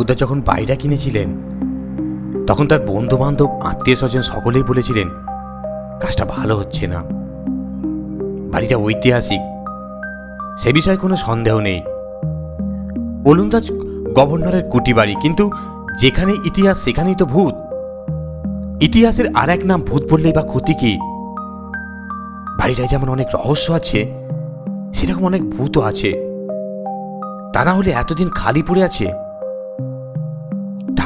ঠাকুরদা যখন বাড়িটা কিনেছিলেন, তখন তার বন্ধু বান্ধব আত্মীয় স্বজন সকলেই বলেছিলেন, কাজটা ভালো হচ্ছে না। বাড়িটা ঐতিহাসিক। সে বিষয়ে কোনো সন্দেহ নেই। ওলন্দাজ গভর্নরের কুটি বাড়ি, কিন্তু যেখানে ইতিহাস, সেখানেই তো ভূত। ইতিহাসের আর এক নাম ভূত বললেই বা ক্ষতি কি? বাড়িটায় যেমন অনেক রহস্য আছে, সেরকম অনেক ভূতও আছে। তা না হলে এতদিন খালি পড়ে আছে।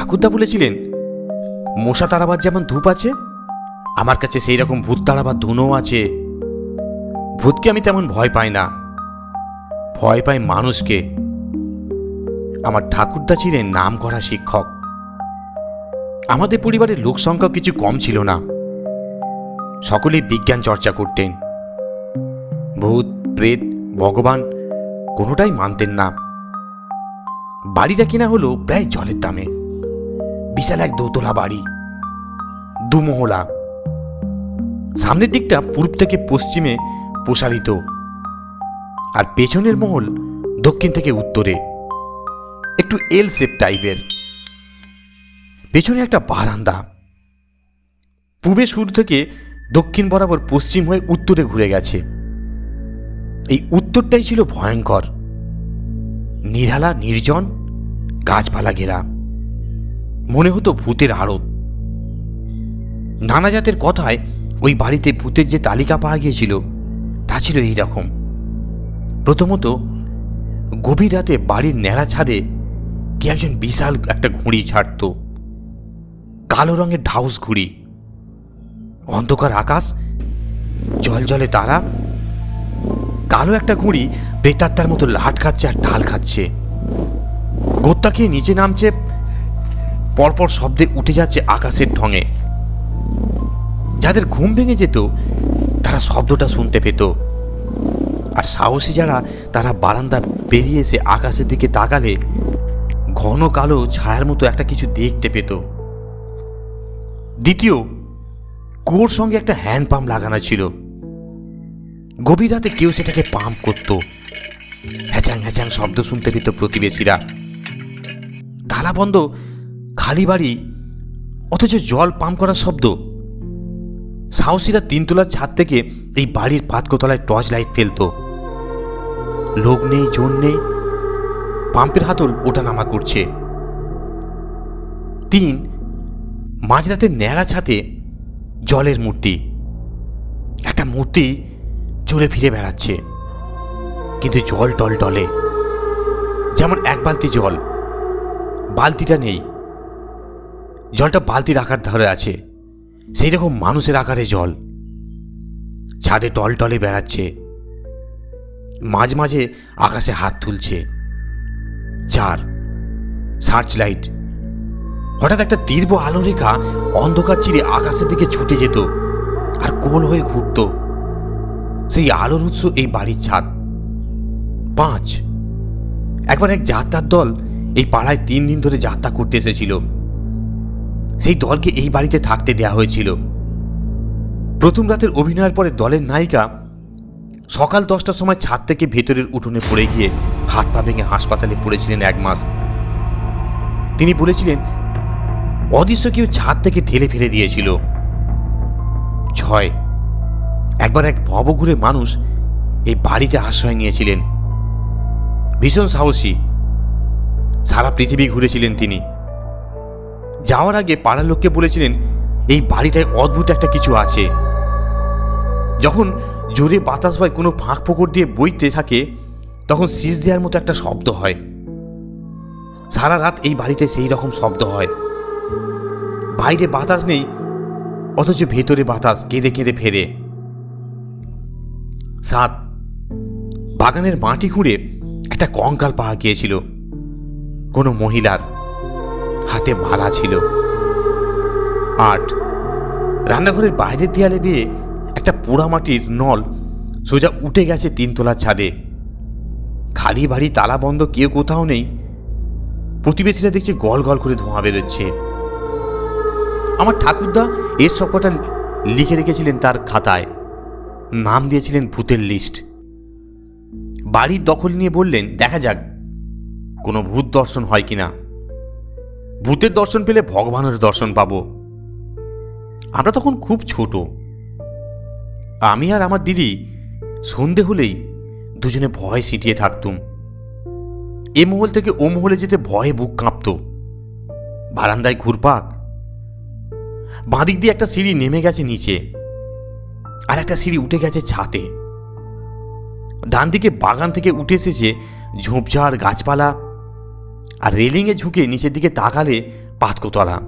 ঠাকুরদা বলেছিলেন, মশা তাড়াবার যেমন ধূপ আছে, আমার কাছে সেই রকম ভূত তাড়াবার ধুনোও আছে। ভূতকে আমি তেমন ভয় পাই না। ভয় পাই মানুষকে। আমার ঠাকুরদা ছিলেন নাম করা শিক্ষক। আমাদের পরিবারের লোক সংখ্যা কিছু কম ছিল না। সকলেই বিজ্ঞান চর্চা করতেন। ভূত, প্রেত, ভগবান কোনোটাই মানতেন না। বাড়িটা কিনা হলো প্রায় জলের দামে। বিশাল এক দোতলা বাড়ি। দুমহলা। সামনের দিকটা পূর্ব থেকে পশ্চিমে প্রসারিত। আর পেছনের মহল দক্ষিণ থেকে উত্তরে। একটু এল শেপ টাইপের। পেছনে একটা বারান্দা। পূর্বে শুরু থেকে দক্ষিণ বরাবর পশ্চিম হয়ে উত্তরে ঘুরে গেছে। এই উত্তরটাই ছিল ভয়ঙ্কর। নিরালা, নির্জন, গাছপালা ঘেরা। মনে হতো ভূতের আড়ত। নানা জাতের কথায় ওই বাড়িতে ভূতের যে তালিকা পাওয়া গিয়েছিল, তা ছিল এই রকম প্রথমত, গভীর রাতে বাড়ির ন্যাড়া ছাদে কে একজন বিশাল একটা ঘুড়ি ছাড়ত। কালো রঙের ঢাউস ঘুড়ি। অন্ধকার আকাশ, জল জলে তারা। কালো একটা ঘুড়ি প্রেতাত্মার মতো লাট খাচ্ছে আর ডাল খাচ্ছে। গোত্তা খেয়ে নিচে নামছে পরপর শব্দে উঠে যাচ্ছে আকাশের ঢঙে যাদের ঘুম ভেঙে যেত, তারা শব্দটা শুনতে পেত। আর সাহসী যারা, তারা বারান্দা বেরিয়ে এসে আকাশের দিকে তাকালে, ঘন কালো ছায়ার মতো একটা কিছু দেখতে পেত। দ্বিতীয়, কুয়োর সঙ্গে একটা হ্যান্ড পাম্প লাগানো ছিল। গভীর রাতে কেউ সেটাকে পাম্প করত। হ্যাচাং হ্যাচাং শব্দ শুনতে পেত প্রতিবেশীরা। তালা বন্ধ খালি বাড়ি? অথচ জল পাম্প করার শব্দ। সাহসীরা তিনতলার ছাদ থেকে এই বাড়ির পাতকোতলায় টর্চ লাইট ফেলত। লোক নেই, জোন নেই। পাম্পের হাতল ওটা নামা করছে। তিন, মাঝরাতে ন্যাড়া ছাতে জলের মূর্তি। একটা মূর্তি চলে ফিরে বেড়াচ্ছে। কিন্তু জল টল টলে যেমন এক বালতি জল। বালতিটা নেই। জলটা বালতির আকার ধরে আছে। সেই রকম মানুষের আকারে জল। ছাদে টল টলে বেড়াচ্ছে। মাঝে মাঝে আকাশে হাত তুলছে। চার, সার্চ লাইট। হঠাৎ একটা দীর্ঘ আলো রেখা অন্ধকার চিরে আকাশের দিকে ছুটে যেত আর গোল হয়ে ঘুরত। সেই আলোর উৎস এই বাড়ির ছাদ। পাঁচ, একবার এক যাত্রার দল এই পাড়ায় তিন দিন ধরে যাত্রা করতে এসেছিল। সেই দলকে এই বাড়িতে থাকতে দেয়া হয়েছিল। প্রথম রাতের অভিনয়ের পরে দলের নায়িকা সকাল দশটার সময় ছাদ থেকে ভেতরের উঠোনে পড়ে গিয়ে হাত পা ভেঙে হাসপাতালে পড়েছিলেন এক মাস। তিনি বলেছিলেন, অদৃশ্য কেউ ছাদ থেকে ঠেলে ফেলে দিয়েছিল। ছয়। একবার এক ভবঘুরে মানুষ এই বাড়িতে আশ্রয় নিয়েছিলেন। ভীষণ সাহসী। সারা পৃথিবী ঘুরেছিলেন তিনি। যাওয়ার আগে পাড়ার লোককে বলেছিলেন, এই বাড়িটায় অদ্ভুত একটা কিছু আছে। যখন জোরে বাতাস হয় কোনো ফাঁক ফোকর দিয়ে বইতে থাকে, তখন শীষ দেওয়ার মতো একটা শব্দ হয়। সারা রাত এই বাড়িতে সেই রকম শব্দ হয়। বাইরে বাতাস নেই, অথচ ভেতরে বাতাস কেঁদে কেঁদে ফেরে। সাত, বাগানের মাটি খুঁড়ে একটা কঙ্কাল পাওয়া গিয়েছিল। কোনো মহিলার হাতে মালা ছিল। আট। রান্নাঘরের বাইরের দেয়ালে বেয়ে একটা পোড়ামাটির নল সোজা উঠে গেছে তিনতলার ছাদে। খালি বাড়ি, তালা বন্ধ, কেউ কোথাও নেই। প্রতিবেশীরা দেখছে গল গল করে ধোঁয়া বেরোচ্ছে। আমার ঠাকুরদা এর সবকটা লিখে রেখেছিলেন তার খাতায়। নাম দিয়েছিলেন ভূতের লিস্ট। বাড়ির দখল নিয়ে বললেন, দেখা যাক, কোনো ভূত দর্শন হয় কিনা? ভূতের দর্শন পেলে ভগবানের দর্শন পাবো। আমরা তখন খুব ছোট। আমি আর আমার দিদি সন্ধে হলেই দুজনে ভয় সিটিয়ে থাকতুম। এ মহল থেকে ও মহলে যেতে ভয়ে বুক কাঁপত। বারান্দায় ঘুরপাক। বাঁদিক দিয়ে একটা সিঁড়ি নেমে গেছে নিচে। আর একটা সিঁড়ি উঠে গেছে ছাতে। ডান দিকে বাগান থেকে উঠে এসেছে ঝোপঝাড় গাছপালা। আর রেলিংয়ে ঝুঁকে নিচের দিকে তাকালে পাতকোতলা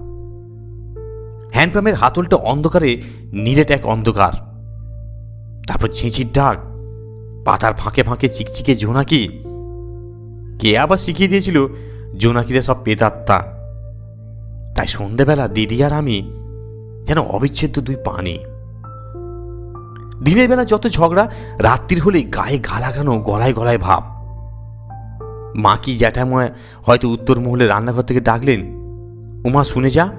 হ্যান্ডপাম্পের হাতলটা অন্ধকারে নীলেট এক অন্ধকার। তারপর ছিঁচির ডাক, পাতার ফাঁকে ফাঁকে চিকচিকে জোনাকি। কে আবার শিখিয়ে দিয়েছিল, জোনাকিরা সব পেতাত্তা তাই সন্ধেবেলা দিদি আর আমি যেন অবিচ্ছেদ্য দুই পানি। দিনের বেলা যত ঝগড়া, রাত্রির হলেই গায়ে গা লাগানো গলায় গলায় ভাব। মা কি জ্যাঠাময় হয়তো উত্তর মহলে রান্নাঘর থেকে ডাকলেন? উমা, শুনে যা।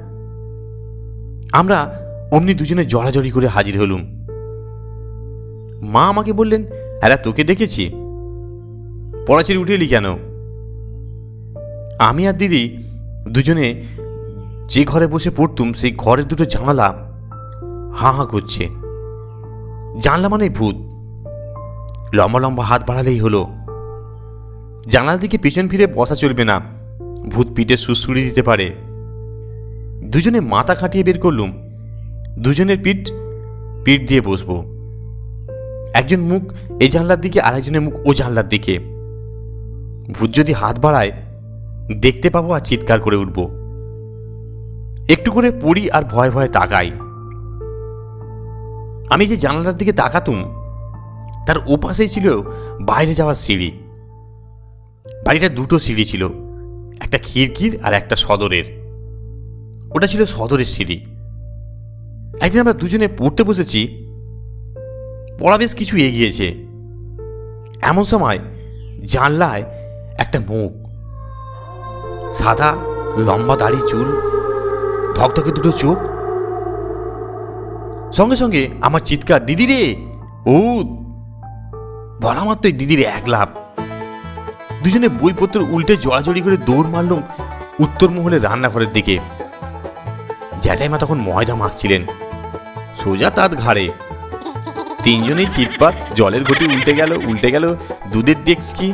আমরা অমনি দুজনে জড়াজড়ি করে হাজির হলুম। মা আমাকে বললেন, এরা তোকে দেখেছি। পড়াচির উঠে এলি কেন? আমি আর দিদি দুজনে যে ঘরে বসে পড়তুম, সেই ঘরের দুটো জানালা হাঁ হাঁ করছে। জানলা মানে ভূত। লম্বা লম্বা হাত বাড়ালেই হলো। জানালার দিকে পেছন ফিরে বসা চলবে না। ভূত পিঠে সুসুড়ি দিতে পারে। দুজনে মাথা খাটিয়ে বের করলুম। দুজনের পিঠ পিঠ দিয়ে বসবো। একজন মুখ এই জানলার দিকে আর একজনের মুখ ও জানলার দিকে। ভূত যদি হাত বাড়ায়, দেখতে পাবো আর চিৎকার করে উঠব। একটু করে পড়ি আর ভয় ভয়ে তাকাই। আমি যে জানালার দিকে তাকাতুম, তার ওপাশেই ছিল বাইরে যাওয়ার সিঁড়ি। বাড়িটা দুটো সিঁড়ি ছিল, একটা খিড়কির আর একটা সদরের। ওটা ছিল সদরের সিঁড়ি। একদিন আমরা দুজনে পড়তে বসেছি, পড়া বেশ কিছু এগিয়েছে। এমন সময় জানলায় একটা মুখ, সাদা লম্বা দাড়ি চুল, ধকধকে দুটো চোখ। সঙ্গে সঙ্গে আমার চিৎকার, দিদি রে ও বলা মাত্রই দিদির এক লাভ দুজনে বইপত্র উল্টে জড়াজড়ি করে দৌড় মারলুম উত্তর মহলের রান্নাঘরের দিকে। জ্যাঠাইমা তখন ময়দা মাখছিলেন। সোজা তার ঘাড়ে। তিনজনেই চিৎপাত, জলের ঘটি উল্টে গেল উল্টে গেল, দুধের ডেক্স কি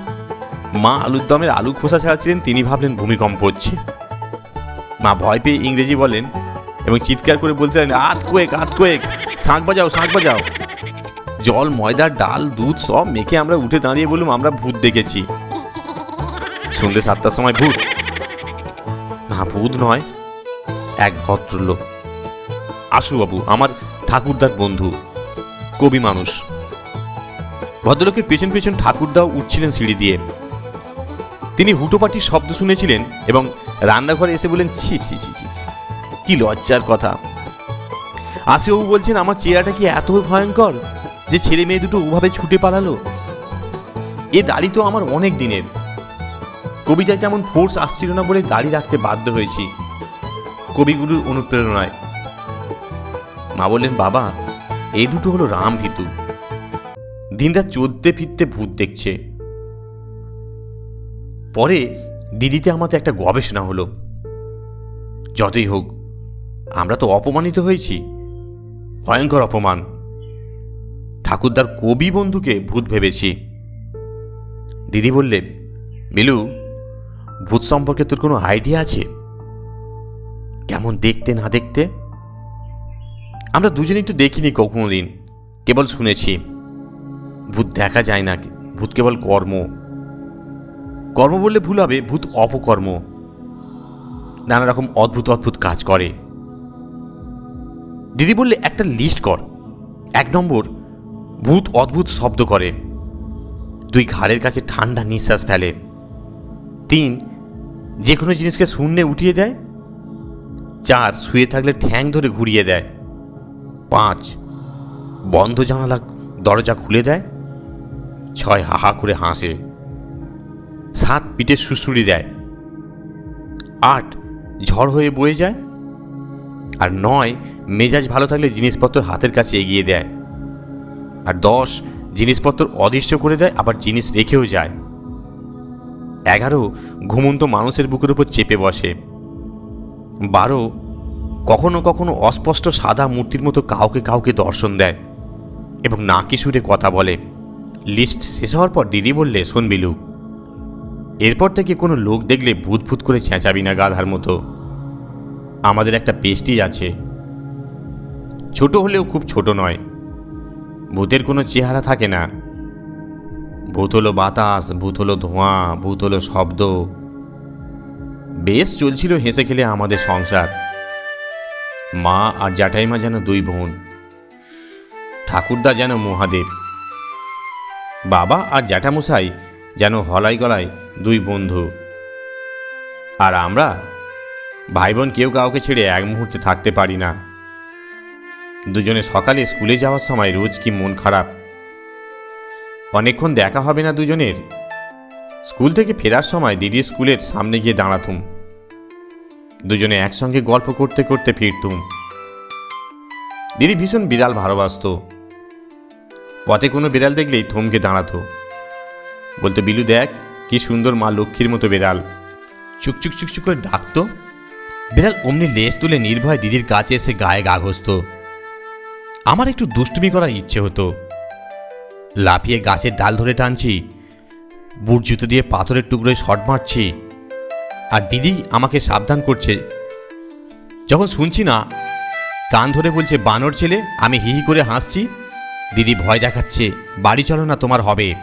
মা আলুর দমের আলু খোসা ছাড়াচ্ছিলেন, তিনি ভাবলেন ভূমিকম্প হচ্ছে। মা ভয় পেয়ে ইংরেজি বলেন এবং চিৎকার করে বলতে লাগলেন, আত কোয়েক আত কোয়েক, শাঁখ বাজাও শাঁখ বাজাও। জল, ময়দা, ডাল, দুধ সব মেখে আমরা উঠে দাঁড়িয়ে বললাম, আমরা ভূত দেখেছি। সন্ধ্যে সাতটার সময় ভূত। না, ভূত নয়, এক ভদ্রলোক। আশুবাবু আমার ঠাকুরদার বন্ধু, কবি মানুষ। ভদ্রলোকের পেছন পেছন ঠাকুরদাও উঠছিলেন সিঁড়ি দিয়ে। তিনি হুটোপাটির শব্দ শুনেছিলেন এবং রান্নাঘরে এসে বলেন ছি ছি ছি ছি কি লজ্জার কথা। আশিবাবু বলছেন, আমার চেহারাটা কি এত ভয়ঙ্কর যে ছেলে মেয়ে দুটো ওভাবে ছুটে পালালো? এ দাড়ি তো আমার অনেক দিনের। কবিতায় তেমন ফোর্স আসছিল না বলে দাড়ি রাখতে বাধ্য হয়েছি। কবিগুরুর অনুপ্রেরণায়। মা বললেন, বাবা এই দুটো হলো রাম ভীতু। দিনরাত চলতে ফিরতে ভূত দেখছে। পরে দিদিতে আমাদের একটা গবেষণা হলো। যতই হোক, আমরা তো অপমানিত হয়েছি। ভয়ঙ্কর অপমান। ঠাকুরদার কবি বন্ধুকে ভূত ভেবেছি। দিদি বললে, মিলু ভূত সম্পর্কে তোর কোনো আইডিয়া আছে? কেমন দেখতে না দেখতে? আমরা দুজনেই তো দেখিনি কখনো দিন কেবল শুনেছি। ভূত দেখা যায় না। ভূত কেবল কর্ম। কর্ম বললে ভুল হবে, ভূত অপকর্ম। নানা রকম অদ্ভুত অদ্ভুত কাজ করে। দিদি বললে, একটা লিস্ট কর। এক নম্বর, ভূত অদ্ভুত শব্দ করে। দুই, ঘাড়ের কাছে ঠান্ডা নিঃশ্বাস ফেলে। তিন যে কোনো জিনিসকে শূন্যে উঠিয়ে দেয়, চার শুয়ে থাকলে ঠ্যাং ধরে ঘুরিয়ে দেয়, পাঁচ বন্ধ জানালা, দরজা খুলে দেয়, ছয় হাহা করে হাসে, সাত পিঠে সুসুড়ি দেয়, আট ঝড় হয়ে বয়ে যায়, আর নয় মেজাজ ভালো থাকলে জিনিসপত্র হাতের কাছে এগিয়ে দেয়, আর দশ জিনিসপত্র অদৃশ্য করে দেয়, আবার জিনিস রেখেও যায়। এগারো ঘুমন্ত মানুষের বুকের উপর চেপে বসে। বারো কখনো কখনো অস্পষ্ট সাদা মূর্তির মতো কাউকে কাউকে দর্শন দেয় এবং নাকি সুরে কথা বলে, লিস্ট শেষ হওয়ার পর দিদি বললে শোন বিলু এরপর থেকে কোনো লোক দেখলে ভূত করে চেঁচাবি না গাধার মতো। আমাদের একটা পেস্টিজ আছে। ছোট হলেও খুব ছোট নয়। ভূতের কোনো চেহারা থাকে না। ভূত হলো বাতাস, ভূত হলো ধোঁয়া, ভূত হলো শব্দ। বেশ চলছিল হেসে খেলে আমাদের সংসার। মা আর জ্যাঠাইমা যেন দুই বোন। ঠাকুরদা যেন মহাদেব। বাবা আর জ্যাঠামশাই যেন হলাই গলায় দুই বন্ধু। আর আমরা ভাই বোন কেউ কাউকে ছেড়ে এক মুহূর্তে থাকতে পারি না। দুজনে সকালে স্কুলে যাওয়ার সময় রোজ কি মন খারাপ অনেকক্ষণ দেখা হবে না দুজনের। স্কুল থেকে ফেরার সময় দিদি স্কুলের সামনে গিয়ে দাঁড়াতুম। দুজনে একসঙ্গে গল্প করতে করতে ফিরতুম। দিদি ভীষণ বিড়াল ভালোবাসত। পথে কোনো বিড়াল দেখলেই থমকে দাঁড়াতো। বলতো, বিলু, দেখ, কি সুন্দর মা লক্ষ্মীর মতো বিড়াল। চুকচুক চুকচুক করে ডাকতো। বিড়াল অমনি লেজ তুলে নির্ভয় দিদির কাছে এসে গায়ে গা ঘষত। আমার একটু দুষ্টুমি করার ইচ্ছে হতো। লাফিয়ে গাছের ডাল ধরে টানছি। বুট জুতো দিয়ে পাথরের টুকরোয় শট মারছি। আর দিদি আমাকে সাবধান করছে। যখন শুনছি না, কান ধরে বলছে, বানর ছেলে, আমি হি হি করে হাসছি। দিদি ভয় দেখাচ্ছে, বাড়ি চলো না, তোমার হবে।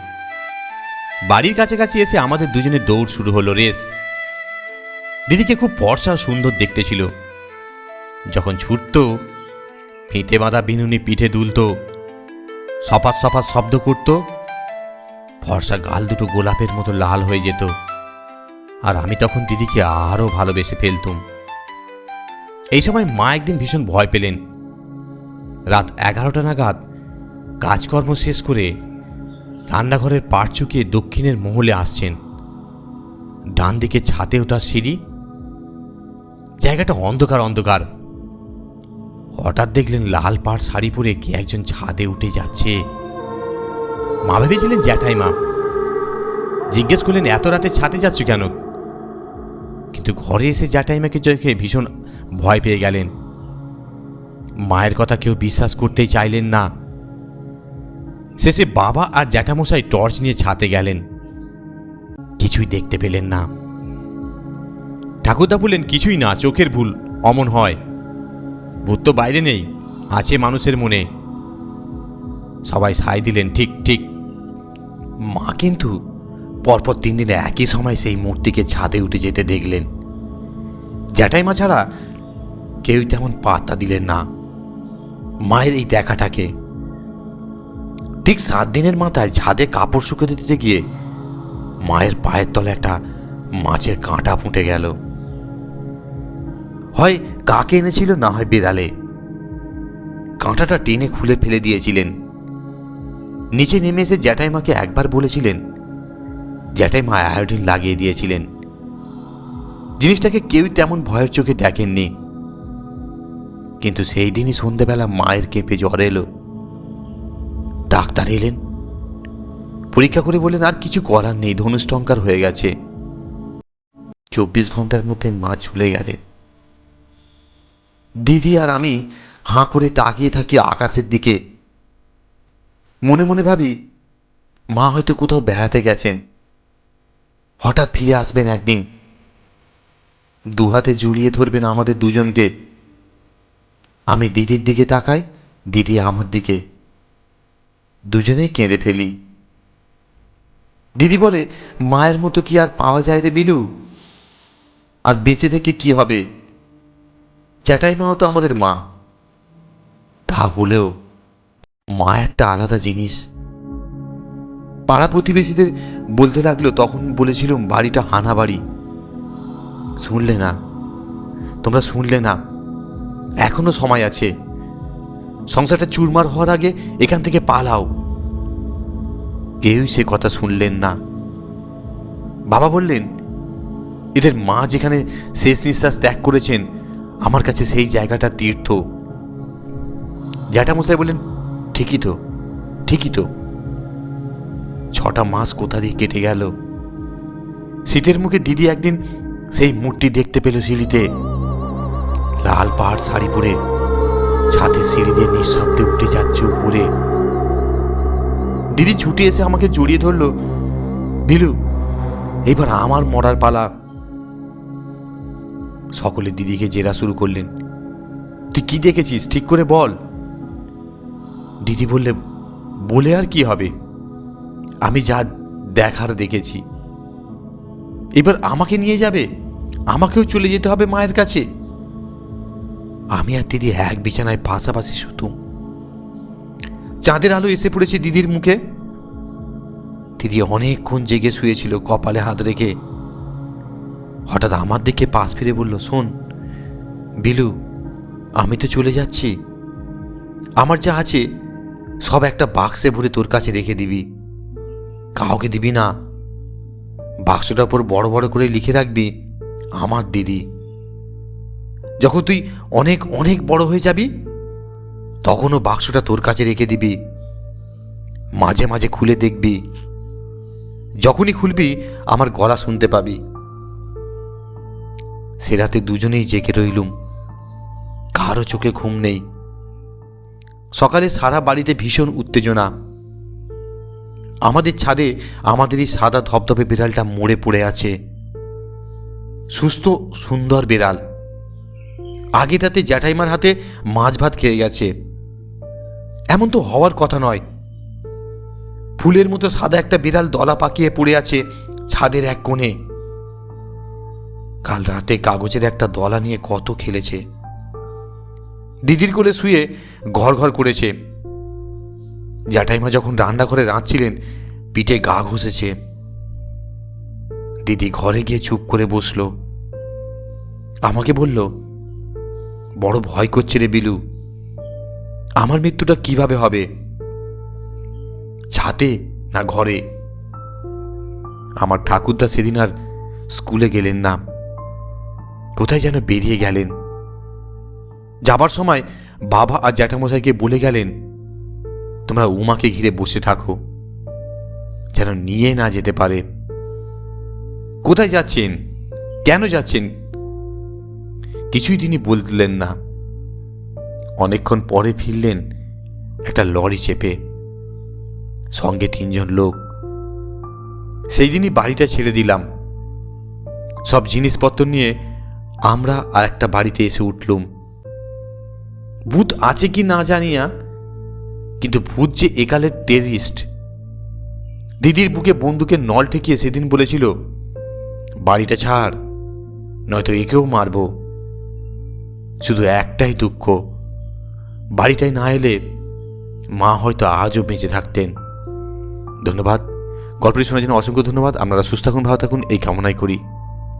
বাড়ির কাছাকাছি এসে আমাদের দুজনের দৌড় শুরু হলো রেস। দিদিকে খুব ফর্সা সুন্দর দেখতে ছিল। যখন ছুটত ফিতে বাঁধা বিনুনি পিঠে দুলত। সপাত সপাত শব্দ করত। ফর্সা গাল দুটো গোলাপের মতো লাল হয়ে যেত। আর আমি তখন দিদিকে আরও ভালোবেসে ফেলতুম। এই সময় মা একদিন ভীষণ ভয় পেলেন। রাত এগারোটা নাগাদ কাজকর্ম শেষ করে রান্নাঘরের পাট চুকিয়ে দক্ষিণের মহলে আসছেন। ডান দিকে ছাতে ওঠা সিঁড়ি। জায়গাটা অন্ধকার অন্ধকার। হঠাৎ দেখলেন লাল পাড় শাড়ি পরে কে একজন ছাদে উঠে যাচ্ছে। মা ভেবেছিলেন জ্যাঠাই মা জিজ্ঞেস করলেন, এত রাতে ছাদে যাচ্ছ কেন? কিন্তু ঘরে এসে জ্যাঠাইমাকে চোখে ভীষণ ভয় পেয়ে গেলেন। মায়ের কথা কেউ বিশ্বাস করতেই চাইলেন না। শেষে বাবা আর জ্যাঠামশাই টর্চ নিয়ে ছাতে গেলেন। কিছুই দেখতে পেলেন না। ঠাকুরদা বললেন, কিছুই না, চোখের ভুল, অমন হয়। ভূত তো বাইরে নেই, আছে মানুষের মনে। সবাই সাই দিলেন, ঠিক ঠিক। মা কিন্তু পরপর তিন দিনে একই সময় সেই মূর্তিকে ছাদে উঠে যেতে দেখলেন। জ্যাঠাইমা ছাড়া কেউই তেমন পাত্তা দিলেন না। মায়ের এই দেখাটাকে। ঠিক সাত দিনের মাথায় ছাদে কাপড় শুকোতে দিতে গিয়ে মায়ের পায়ের তলে একটা মাছের কাঁটা ফুটে গেল। হয় কাকে এনেছিল না হয় বিড়ালে। কাঁটাটা টেনে খুলে ফেলে দিয়েছিলেন। নিচে নেমে এসে জ্যাঠাইমাকে একবার বলেছিলেন, জ্যাঠাইমা আয়োডিন লাগিয়ে দিয়েছিলেন। জিনিসটাকে কেউই তেমন ভয়ের চোখে দেখেননি। কিন্তু সেই দিনই সন্ধেবেলা মায়ের কেঁপে জ্বর এলো। ডাক্তার এলেন। পরীক্ষা করে বললেন, আর কিছু করার নেই, ধনুষ্টঙ্কার হয়ে গেছে। চব্বিশ ঘণ্টার মধ্যে মা চলে গেলেন। দিদি আর আমি হাঁ করে তাকিয়ে থাকি আকাশের দিকে। মনে মনে ভাবি, মা হয়তো কোথাও বেড়াতে গেছেন। হঠাৎ ফিরে আসবেন একদিন। দু হাতে জড়িয়ে ধরবেন আমাদের দুজনকে। আমি দিদির দিকে তাকাই, দিদি আমার দিকে। দুজনেই কেঁদে ফেলি। দিদি বলে, মায়ের মতো কি আর পাওয়া যায় রে বিলু? আর বেঁচে থেকে কি হবে? চ্যাটাই মাও তো আমাদের মা। তা বলেও মা একটা আলাদা জিনিস। পাড়া প্রতিবেশীদের বলতে লাগল, তখন বলেছিলাম, বাড়িটা হানা বাড়ি। শুনলে না, তোমরা শুনলে না, এখনও সময় আছে। সংসারটা চুরমার হওয়ার আগে এখান থেকে পালাও। কেউই সে কথা শুনলেন না। বাবা বললেন, এদের মা যেখানে শেষ নিঃশ্বাস ত্যাগ করেছেন আমার কাছে সেই জায়গাটা তীর্থ। জ্যাঠামশাই বললেন, ঠিকই তো ঠিকই তো। ছটা মাস কোথা দিয়ে কেটে গেল? শীতের মুখে দিদি একদিন সেই মূর্তি দেখতে পেল সিঁড়িতে। লাল পাহাড় শাড়ি পরে ছাদে সিঁড়ি দিয়ে নিঃশব্দে উঠে যাচ্ছে উপরে। দিদি ছুটে এসে আমাকে জড়িয়ে ধরলো, বিলু, এবার আমার মরার পালা সকলে দিদিকে জেরা শুরু করলেন। তুই কি দেখেছিস? ঠিক করে বল। দিদি বললে, বলে আর কি হবে? আমি যা দেখার দেখেছি। এবার আমাকে নিয়ে যাবে? আমাকেও চলে যেতে হবে মায়ের কাছে? আমি আর দিদি এক বিছানায় পাশাপাশি শুতুম চাঁদের আলো এসে পড়েছে দিদির মুখে। দিদি অনেকক্ষণ জেগে শুয়েছিল, কপালে হাত রেখে। হঠাৎ আমার দিকে পাশ ফিরে বলল, শোন, বিলু, আমি তো চলে যাচ্ছি। আমার যা আছে, সব একটা বাক্সে ভরে তোর কাছে রেখে দিবি। কাউকে দিবি না। বাক্সটার উপর বড় বড় করে লিখে রাখবি, আমার দিদি। যখন তুই অনেক অনেক বড় হয়ে যাবি, তখনও বাক্সটা তোর কাছে রেখে দিবি। মাঝে মাঝে খুলে দেখবি। যখনই খুলবি, আমার গলা শুনতে পাবি। সে রাতে দুজনেই জেগে রইলুম। কারও চোখে ঘুম নেই। সকালে সারা বাড়িতে ভীষণ উত্তেজনা। আমাদের ছাদে আমাদের এই সাদা ধপধপে বিড়ালটা মরে পড়ে আছে। সুস্থ, সুন্দর বিড়াল। আগেটাতে জ্যাঠাইমার হাতে মাছ ভাত খেয়ে গেছে। এমন তো হওয়ার কথা নয়। ফুলের মতো সাদা একটা বিড়াল দলা পাকিয়ে পড়ে আছে ছাদের এক কোণে। কাল রাতে কাগজের একটা দলা নিয়ে কত খেলেছে। দিদির কোলে শুয়ে ঘর ঘর করেছে। জ্যাঠাইমা যখন রান্নাঘরে রাঁধছিলেন, পিঠে গা ঘষেছে। দিদি ঘরে গিয়ে চুপ করে বসল। আমাকে বলল, বড় ভয় করছে রে বিলু। আমার মৃত্যুটা কীভাবে হবে? ছাতে না ঘরে? আমার ঠাকুরদা সেদিন আর স্কুলে গেলেন না। কোথায় যেন বেরিয়ে গেলেন। যাবার সময় বাবা আর জ্যাঠামশাইকে বলে গেলেন, তোমরা উমাকে ঘিরে বসে থাকো, যেন নিয়ে না যেতে পারে। কোথায় যাচ্ছেন? কেন যাচ্ছেন? কিছুই তিনি বললেন না। অনেকক্ষণ পরে ফিরলেন একটা লরি চেপে। সঙ্গে তিনজন লোক। সেই দিনই বাড়িটা ছেড়ে দিলাম। সব জিনিসপত্র নিয়ে আমরা আর একটা বাড়িতে এসে উঠলুম। ভূত আছে কি না জানিয়া কিন্তু ভূত যে একালের টেরিস্ট দিদির বুকে বন্দুকের নল ঠেকিয়ে সেদিন বলেছিল, বাড়িটা ছাড়, নয়তো একেও মারব। শুধু একটাই দুঃখ, বাড়িটায় না এলে মা হয়তো আজও বেঁচে থাকতেন। ধন্যবাদ। গল্পটি শোনার জন্য অসংখ্য ধন্যবাদ। আপনারা সুস্থ থাকুন, ভালো থাকুন, এই কামনাই করি।